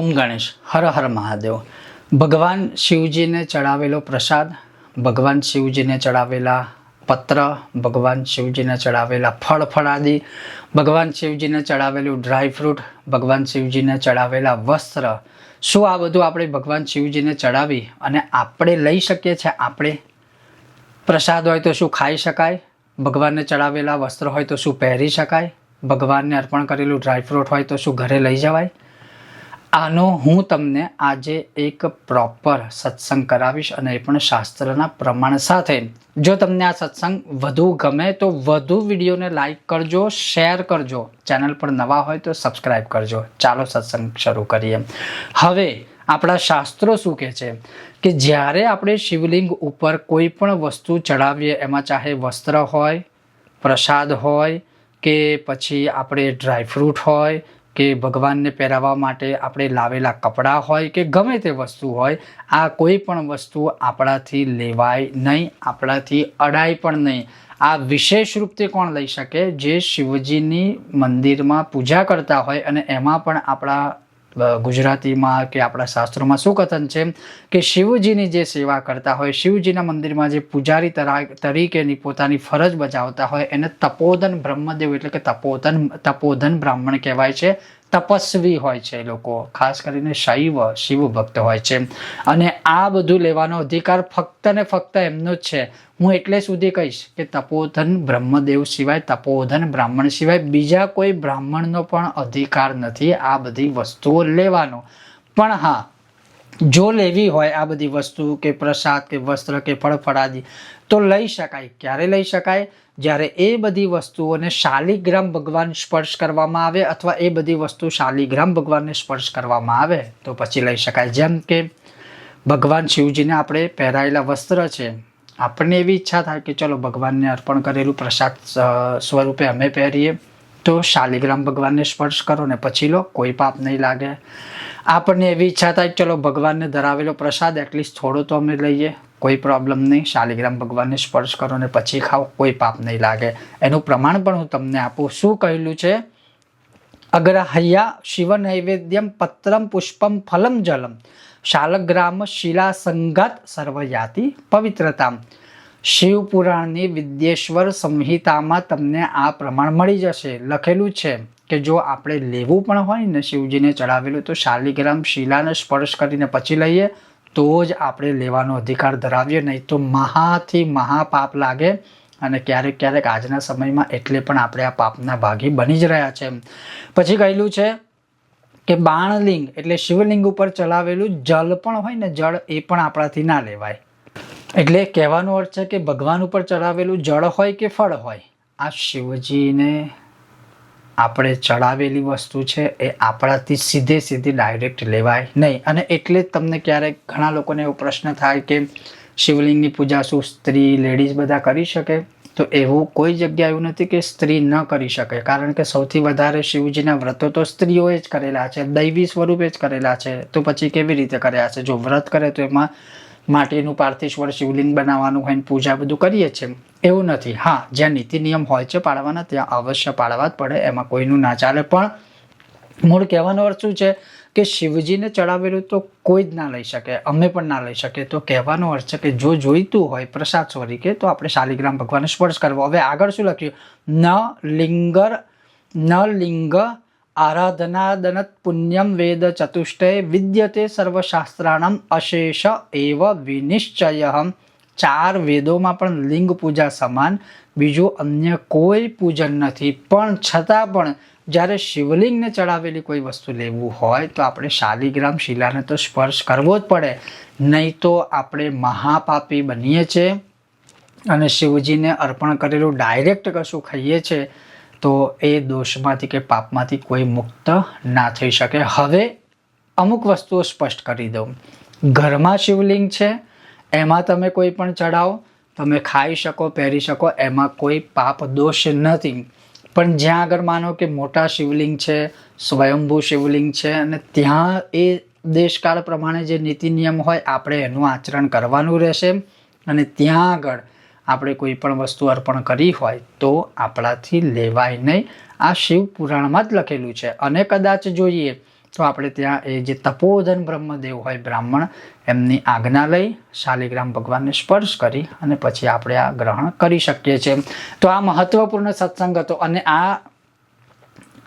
ઓમ ગણેશ, હર હર મહાદેવ. ભગવાન શિવજીને ચડાવેલો પ્રસાદ, ભગવાન શિવજીને ચડાવેલા પત્ર, ભગવાન શિવજીને ચડાવેલા ફળ ફળાદી, ભગવાન શિવજીને ચડાવેલું ડ્રાયફ્રૂટ ભગવાન શિવજીને ચડાવેલા વસ્ત્ર. શું આ બધું આપણે ભગવાન શિવજીને ચડાવી અને આપણે લઈ શકીએ છીએ? આપણે પ્રસાદ હોય તો શું ખાઈ શકાય? ભગવાનને ચડાવેલા વસ્ત્ર હોય તો શું પહેરી શકાય? ભગવાનને અર્પણ કરેલું ડ્રાયફ્રૂટ હોય તો શું ઘરે લઈ જવાય? આનો હું તમને આજે એક પ્રોપર સત્સંગ કરાવીશ અને એ પણ શાસ્ત્રના પ્રમાણ સાથે. જો તમને આ સત્સંગ વધુ ગમે તો વધુ વિડીયોને લાઈક કરજો, શેર કરજો. ચેનલ પર નવા હોય તો સબસ્ક્રાઈબ કરજો. ચાલો સત્સંગ શરૂ કરીએ. હવે આપણા શાસ્ત્રો શું કહે છે? કે જ્યારે આપણે શિવલિંગ ઉપર કોઈ પણ વસ્તુ ચડાવીએ એમાં ચાહે વસ્ત્ર હોય, પ્રસાદ હોય કે પછી આપણે ડ્રાયફ્રૂટ હોય કે ભગવાનને પહેરાવવા માટે આપણે લાવેલા કપડાં હોય કે ગમે તે વસ્તુ હોય, આ કોઈ પણ વસ્તુ આપણાથી લેવાય નહીં, આપણાથી અડાય પણ નહીં. આ વિશેષ રૂપથી કોણ લઈ શકે? જે શિવજીની મંદિરમાં પૂજા કરતા હોય અને એમાં પણ આપણા ગુજરાતીમાં કે આપણા શાસ્ત્રોમાં શું કથન છે? કે શિવજીની જે સેવા કરતા હોય, શિવજીના મંદિરમાં જે પૂજારી તરા- તરીકેની પોતાની ફરજ બજાવતા હોય, એને તપોધન બ્રહ્મદેવ એટલે કે તપોધન તપોધન બ્રાહ્મણ કહેવાય છે. તપસ્વી હોય છે લોકો. ખાસ કરીને શૈવ, શિવ ભક્ત હોય છે. અને આ બધું લેવાનો અધિકાર ફક્ત ને ફક્ત એમનો જ છે. હું એટલે સુધી કહીશ કે તપોધન બ્રહ્મદેવ સિવાય તપોધન બ્રાહ્મણ સિવાય બીજા કોઈ બ્રાહ્મણનો પણ અધિકાર નથી આ બધી વસ્તુઓ લેવાનો. પણ હા જો લેવી હોય આ બધી વસ્તુ કે પ્રસાદ કે વસ્ત્ર કે ફળ ફળાદી, તો લઈ શકાય. ક્યારે લઈ શકાય? જ્યારે એ બધી વસ્તુઓને શાલિગ્રામ ભગવાન સ્પર્શ કરવામાં આવે અથવા એ બધી વસ્તુ શાલિગ્રામ ભગવાનને સ્પર્શ કરવામાં આવે, તો પછી લઈ શકાય. જેમ કે ભગવાન શિવજીને આપણે પહેરાયેલા વસ્ત્ર છે. આપણને એવી ઈચ્છા થાય કે ચલો ભગવાનને અર્પણ કરેલું પ્રસાદ સ્વરૂપે અમે પહેરીએ. તો શાલિગ્રામ ભગવાનને સ્પર્શ કરો ને પછી લો, કોઈ પાપ નહીં લાગે. આપણને એવી ઈચ્છા થાય ચલો ભગવાનને ધરાવેલો પ્રસાદ એટલીસ્ટ થોડો તો અમે લઈએ, કોઈ પ્રોબ્લેમ નહીં. શાલિગ્રામ ભગવાનને સ્પર્શ કરો ને પછી ખાઓ, કોઈ પાપ નહીં લાગે. એનું પ્રમાણ પણ હું તમને આપું. શું કહેલું છે? અગ્રહ્યા શિવ નૈવેદ્યમ પત્રમ પુષ્પમ ફલમ જલમ. શાલગ્રામ શિલા સંગત સર્વયાતિ પવિત્રતા શિવ પુરાણની વિદ્યેશ્વર સંહિતામાં તમને આ પ્રમાણ મળી જશે. લખેલું છે કે જો આપણે લેવું પણ હોય ને શિવજીને ચડાવેલું, તો શાલિગ્રામ શિલાને સ્પર્શ કરીને પછી લઈએ, તો જ આપણે લેવાનો અધિકાર ધરાવીએ. નહીં તો મહાથી મહાપાપ લાગે અને ક્યારેક ક્યારેક આજના સમયમાં એટલે પણ આપણે આ પાપના ભાગી બની જ રહ્યા છે. પછી કહેલું છે કે બાણલિંગ એટલે શિવલિંગ ઉપર ચલાવેલું જળ પણ હોય ને, જળ એ પણ આપણાથી ના લેવાય. એટલે કહેવાનો અર્થ છે કે ભગવાન ઉપર ચડાવેલું જળ હોય કે ફળ હોય, આ શિવજીને આપણે ચડાવેલી વસ્તુ છે, એ આપણાથી સીધે સીધી ડાયરેક્ટ લેવાય નહીં. અને એટલે જ તમને ક્યારેક ઘણા લોકોને એવો પ્રશ્ન થાય કે શિવલિંગની પૂજા શું સ્ત્રી લેડીઝ બધા કરી શકે? તો એવું કોઈ જગ્યા એવું નથી કે સ્ત્રી ન કરી શકે. કારણ કે સૌથી વધારે શિવજીના વ્રતો તો સ્ત્રીઓએ જ કરેલા છે, દૈવી સ્વરૂપે જ કરેલા છે. તો પછી કેવી રીતે કર્યા છે? જો વ્રત કરે તો એમાં માટીનું પાર્થેશ્વર શિવલિંગ બનાવવાનું હોય પૂજા બધું કરીએ છીએ એવું નથી. હા, જ્યાં નીતિ નિયમ હોય છે પાળવાના ત્યાં અવશ્ય પાળવા જ પડે, એમાં કોઈનું ના ચાલે. પણ મૂળ કહેવાનો અર્થ શું છે કે શિવજીને ચડાવેલું તો કોઈ જ ના લઈ શકે, અમે પણ ના લઈ શકીએ. તો કહેવાનો અર્થ છે કે જો જોઈતું હોય પ્રસાદ સ્વરૂપે, તો આપણે શાલિગ્રામ ભગવાનને સ્પર્શ કરવો. હવે આગળ શું લખ્યું? ન લિંગર, ન લિંગ આરાધનાદનત પુણ્યમ વેદ ચતુષ્ટય વિદ્યતે સર્વશાસ્ત્રાણમ અશેષ એવ વિનિશ્ચય ચાર વેદોમાં પણ લિંગ પૂજા સમાન બીજું અન્ય કોઈ પૂજન નથી પણ છતાં પણ જ્યારે શિવલિંગને ચડાવેલી કોઈ વસ્તુ લેવું હોય તો આપણે શાલિગ્રામ શિલાને તો સ્પર્શ કરવો જ પડે નહીં તો આપણે મહાપાપી બનીએ છીએ અને શિવજીને અર્પણ કરેલું ડાયરેક્ટ કશું ખાઈએ છીએ તો એ દોષમાંથી કે પાપમાંથી કોઈ મુક્ત ના થઈ શકે. હવે અમુક વસ્તુઓ સ્પષ્ટ કરી દઉં. ઘરમાં શિવલિંગ છે, એમાં તમે કોઈ પણ ચડાવો તમે ખાઈ શકો, પહેરી શકો, એમાં કોઈ પાપ દોષ નથી. પણ જ્યાં આગળ માનો કે મોટા શિવલિંગ છે, સ્વયંભૂ શિવલિંગ છે, અને ત્યાં એ દેશકાળ પ્રમાણે જે નીતિ નિયમ હોય, આપણે એનું આચરણ કરવાનું રહેશે. અને ત્યાં આગળ આપણે કોઈ પણ વસ્તુ અર્પણ કરી હોય તો આપણાથી લેવાય નહીં. આ શિવ પુરાણમાં જ લખેલું છે. અને કદાચ જોઈએ તો આપણે ત્યાં એ જે તપોધન બ્રહ્મદેવ હોય બ્રાહ્મણ, એમની આજ્ઞા લઈ શાલિગ્રામ ભગવાનને સ્પર્શ કરી અને પછી આપણે આ ગ્રહણ કરી શકીએ છીએ. તો આ મહત્વપૂર્ણ સત્સંગ હતો અને આ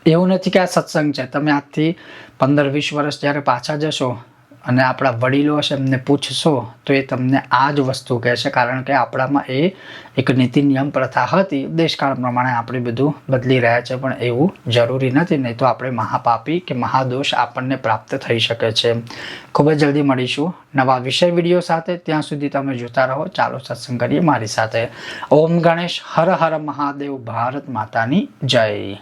એવું નથી કે આ સત્સંગ છે. તમે આજથી પંદર વીસ વર્ષ જ્યારે પાછા જશો અને આપણા વડીલો હશે એમને પૂછશો, તો એ તમને આ જ વસ્તુ કહેશે. કારણ કે આપણામાં એ એક નીતિ નિયમ પ્રથા હતી, દેશકાળ પ્રમાણે આપણે બધું બદલી રહ્યા છે, પણ એવું જરૂરી નથી. નહીં તો આપણે મહાપાપી કે મહાદોષ આપણને પ્રાપ્ત થઈ શકે છે. ખૂબ જ જલ્દી મળીશું નવા વિષય વીડિયો સાથે. ત્યાં સુધી તમે જોતા રહો. ચાલો સત્સંગ કરીએ મારી સાથે. ઓમ ગણેશ, હર હર મહાદેવ, ભારત માતાની જય.